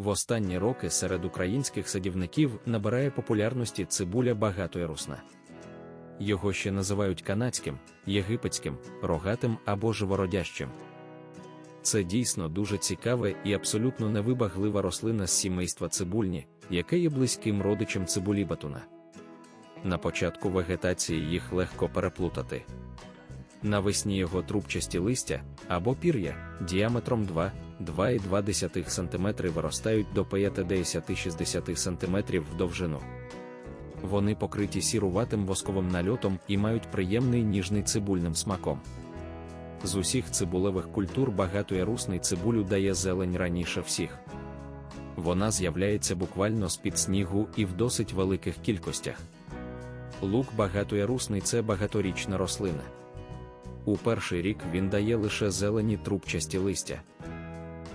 В останні роки серед українських садівників набирає популярності цибуля багатоярусна. Його ще називають канадським, єгипетським, рогатим або живородящим. Це дійсно дуже цікаве і абсолютно невибаглива рослина з сімейства цибульні, яке є близьким родичем цибулі батуна. На початку вегетації їх легко переплутати. Навесні його трубчасті листя або пір'я діаметром 2-2,2 см виростають до 50-60 см в довжину. Вони покриті сіруватим восковим нальотом і мають приємний ніжний цибульним смаком. З усіх цибулевих культур багатоярусний цибулю дає зелень раніше всіх. Вона з'являється буквально з-під снігу і в досить великих кількостях. Лук багатоярусний це багаторічна рослина. У перший рік він дає лише зелені трубчасті листя.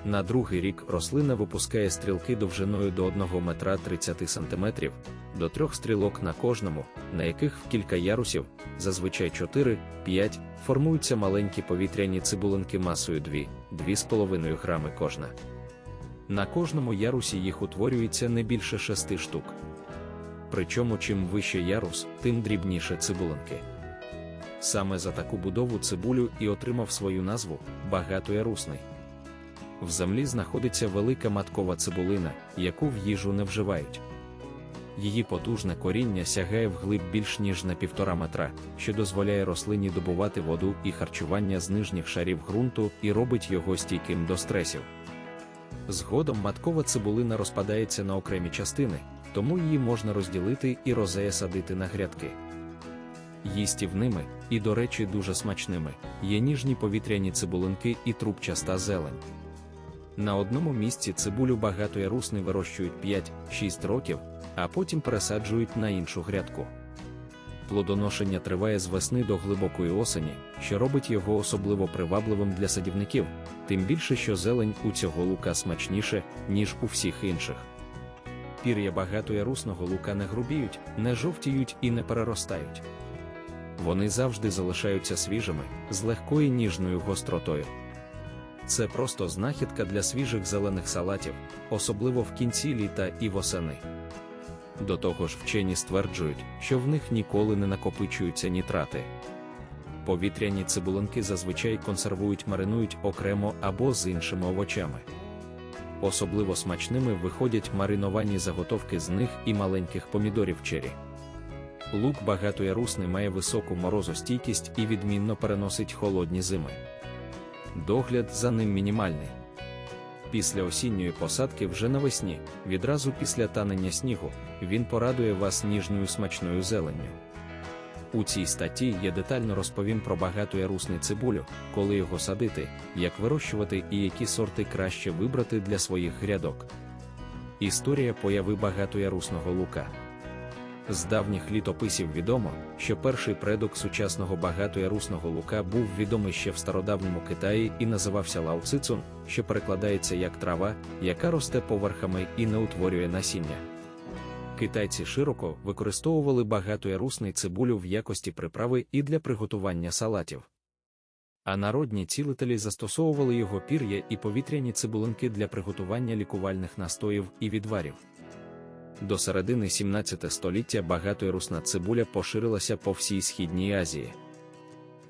На другий рік рослина випускає стрілки довжиною до 1 метра 30 см, до трьох стрілок на кожному, на яких в кілька ярусів, зазвичай 4-5, формуються маленькі повітряні цибулинки масою 2-2,5 грами кожна. На кожному ярусі їх утворюється не більше 6 штук. Причому чим вище ярус, тим дрібніше цибулинки. Саме за таку будову цибулю і отримав свою назву багатоярусний. В землі знаходиться велика маткова цибулина, яку в їжу не вживають. Її потужне коріння сягає вглиб більш ніж на півтора метра, що дозволяє рослині добувати воду і харчування з нижніх шарів ґрунту і робить його стійким до стресів. Згодом маткова цибулина розпадається на окремі частини, тому її можна розділити і розея садити на грядки. Їстівними, і, до речі, дуже смачними, є ніжні повітряні цибулинки і трубчаста зелень. На одному місці цибулю багато багатоярусний вирощують 5-6 років, а потім пересаджують на іншу грядку. Плодоношення триває з весни до глибокої осені, що робить його особливо привабливим для садівників, тим більше, що зелень у цього лука смачніше, ніж у всіх інших. Пір'я багатоярусного лука не грубіють, не жовтіють і не переростають. Вони завжди залишаються свіжими, з легкою ніжною гостротою. Це просто знахідка для свіжих зелених салатів, особливо в кінці літа і восени. До того ж, вчені стверджують, що в них ніколи не накопичуються нітрати. Повітряні цибулинки зазвичай консервують маринують окремо або з іншими овочами. Особливо смачними виходять мариновані заготовки з них і маленьких помідорів чері. Лук багатоярусний має високу морозостійкість і відмінно переносить холодні зими. Догляд за ним мінімальний. Після осінньої посадки вже навесні, відразу після танення снігу, він порадує вас ніжною смачною зеленню. У цій статті я детально розповім про багатоярусний цибулю, коли його садити, як вирощувати і які сорти краще вибрати для своїх грядок. Історія появи багатоярусного лука. З давніх літописів відомо, що перший предок сучасного багатоярусного лука був відомий ще в стародавньому Китаї і називався лауцицун, що перекладається як трава, яка росте поверхами і не утворює насіння. Китайці широко використовували багатоярусний цибулю в якості приправи і для приготування салатів. А народні цілителі застосовували його пір'я і повітряні цибулинки для приготування лікувальних настоїв і відварів. До середини 17 століття багатоярусна цибуля поширилася по всій Східній Азії.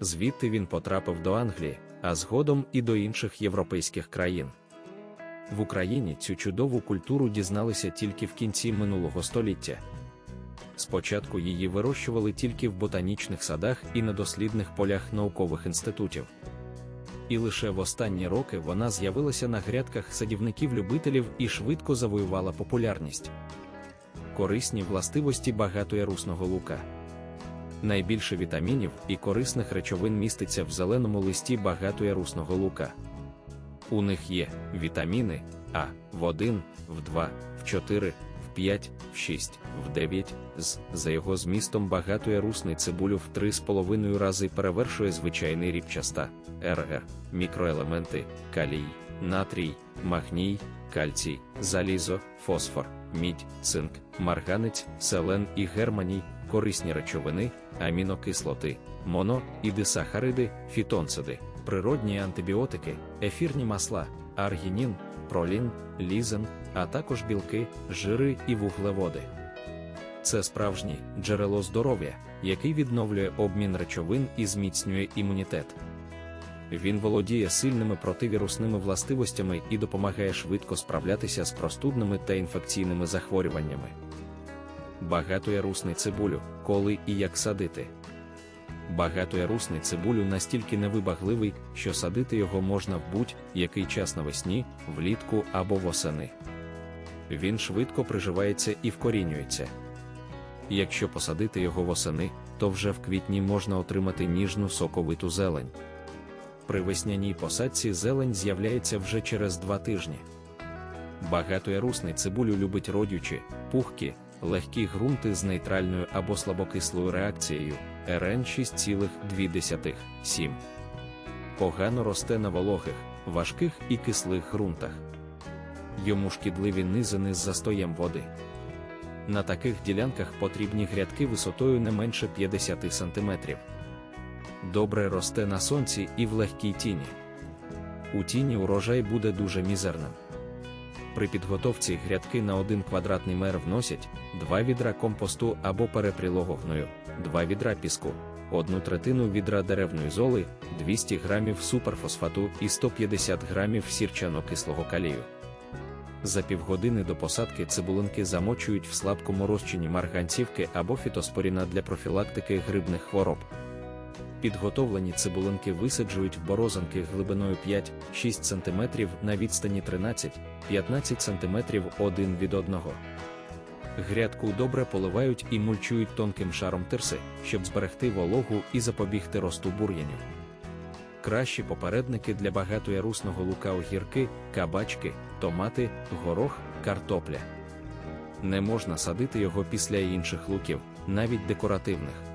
Звідти він потрапив до Англії, а згодом і до інших європейських країн. В Україні цю чудову культуру дізналися тільки в кінці минулого століття. Спочатку її вирощували тільки в ботанічних садах і на дослідних полях наукових інститутів. І лише в останні роки вона з'явилася на грядках садівників-любителів і швидко завоювала популярність. Корисні властивості багатоярусного лука. Найбільше вітамінів і корисних речовин міститься в зеленому листі багатоярусного лука. У них є вітаміни А в 1, в 2, в 4, в 5, в 6, в 9, з за його змістом багатоярусний цибулю в 3,5 рази перевершує звичайний ріпчаста, РР, мікроелементи, калій, натрій, магній, кальцій, залізо, фосфор, мідь, цинк, марганець, селен і германій, корисні речовини, амінокислоти, моно і дисахариди, фітонциди, природні антибіотики, ефірні масла, аргінін, пролін, лізен, а також білки, жири і вуглеводи. Це справжнє джерело здоров'я, який відновлює обмін речовин і зміцнює імунітет. Він володіє сильними противірусними властивостями і допомагає швидко справлятися з простудними та інфекційними захворюваннями. Багатоярусний цибулю, коли і як садити. Багатоярусний цибулю настільки невибагливий, що садити його можна в будь-який час навесні, влітку або восени. Він швидко приживається і вкорінюється. Якщо посадити його восени, то вже в квітні можна отримати ніжну соковиту зелень. При весняній посадці зелень з'являється вже через два тижні. Багатоярусний цибулю любить родючі, пухкі, легкі ґрунти з нейтральною або слабокислою реакцією РН 6,2 7. Погано росте на вологих, важких і кислих ґрунтах. Йому шкідливі низини з застоєм води. На таких ділянках потрібні грядки висотою не менше 50 см. Добре росте на сонці і в легкій тіні. У тіні урожай буде дуже мізерним. При підготовці грядки на 1 квадратний мер вносять 2 відра компосту або перепрілого гною, 2 відра піску, 1 третину відра деревної золи, 200 грамів суперфосфату і 150 грамів сірчано-кислого калію. За півгодини до посадки цибулинки замочують в слабкому розчині марганцівки або фітоспоріна для профілактики грибних хвороб. Підготовлені цибулинки висаджують в борозанки глибиною 5-6 см на відстані 13-15 см один від одного. Грядку добре поливають і мульчують тонким шаром тирси, щоб зберегти вологу і запобігти росту бур'янів. Кращі попередники для багатоярусного лука огірки, кабачки, томати, горох, картопля. Не можна садити його після інших луків, навіть декоративних.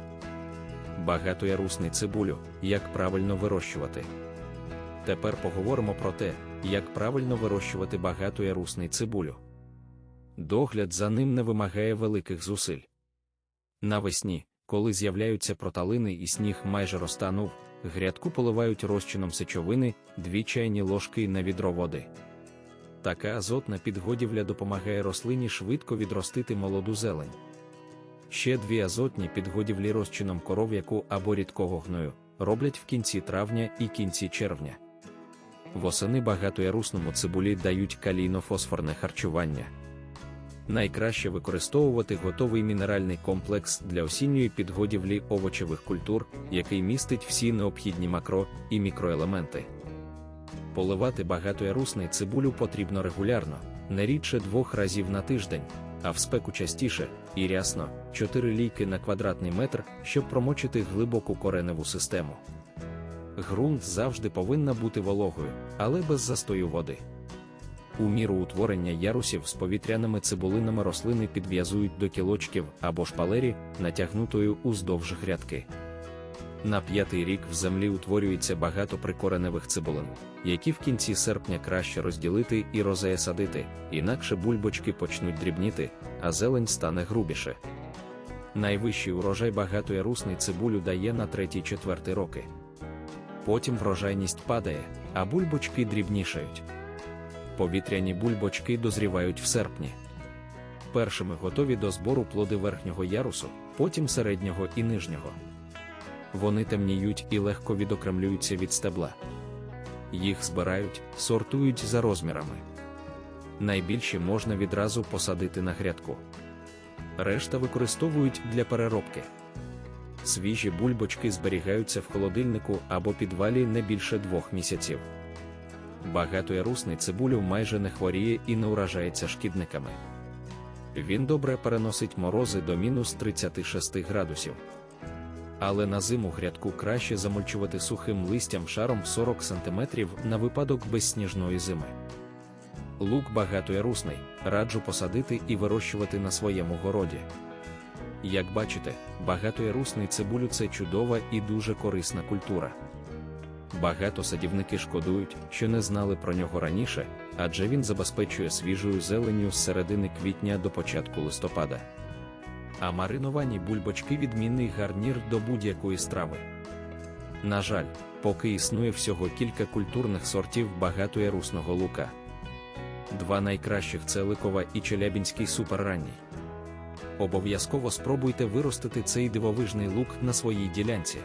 Багатоярусний цибулю, як правильно вирощувати. Тепер поговоримо про те, як правильно вирощувати багатоярусний цибулю. Догляд за ним не вимагає великих зусиль. Навесні, коли з'являються проталини і сніг майже розтанув, грядку поливають розчином сечовини 2 чайні ложки на відро води. Така азотна підгодівля допомагає рослині швидко відростити молоду зелень. Ще дві азотні підгодівлі розчином коров'яку або рідкого гною роблять в кінці травня і кінці червня. Восени багатоярусному цибулі дають калійно-фосфорне харчування. Найкраще використовувати готовий мінеральний комплекс для осінньої підгодівлі овочевих культур, який містить всі необхідні макро і мікроелементи. Поливати багатоярусний цибулю потрібно регулярно, не рідше двох разів на тиждень, а в спеку частіше і рясно 4 лійки на квадратний метр, щоб промочити глибоку кореневу систему. Грунт завжди повинна бути вологою, але без застою води. У міру утворення ярусів з повітряними цибулинами рослини підв'язують до кілочків або шпалері, натягнутою уздовж грядки. На п'ятий рік в землі утворюється багато прикореневих цибулин, які в кінці серпня краще розділити і розеясадити, інакше бульбочки почнуть дрібніти, а зелень стане грубіше. Найвищий урожай багатоярусний цибулю дає на 3-4 роки. Потім врожайність падає, а бульбочки дрібнішають. Повітряні бульбочки дозрівають в серпні. Першими готові до збору плоди верхнього ярусу, потім середнього і нижнього. Вони темніють і легко відокремлюються від стебла. Їх збирають, сортують за розмірами. Найбільші можна відразу посадити на грядку. Решта використовують для переробки. Свіжі бульбочки зберігаються в холодильнику або підвалі не більше двох місяців. Багатоярусний цибулю майже не хворіє і не уражається шкідниками. Він добре переносить морози до мінус 36 градусів. Але на зиму грядку краще замульчувати сухим листям шаром 40 см на випадок безсніжної зими. Лук багатоярусний, раджу посадити і вирощувати на своєму городі. Як бачите, багатоярусний цибулю це чудова і дуже корисна культура. Багато садівники шкодують, що не знали про нього раніше, адже він забезпечує свіжою зеленню з середини квітня до початку листопада. А мариновані бульбочки відмінний гарнір до будь-якої страви. На жаль, поки існує всього кілька культурних сортів багатоярусного лука. Два найкращих це ликова і челябінський суперранній. Обов'язково спробуйте виростити цей дивовижний лук на своїй ділянці.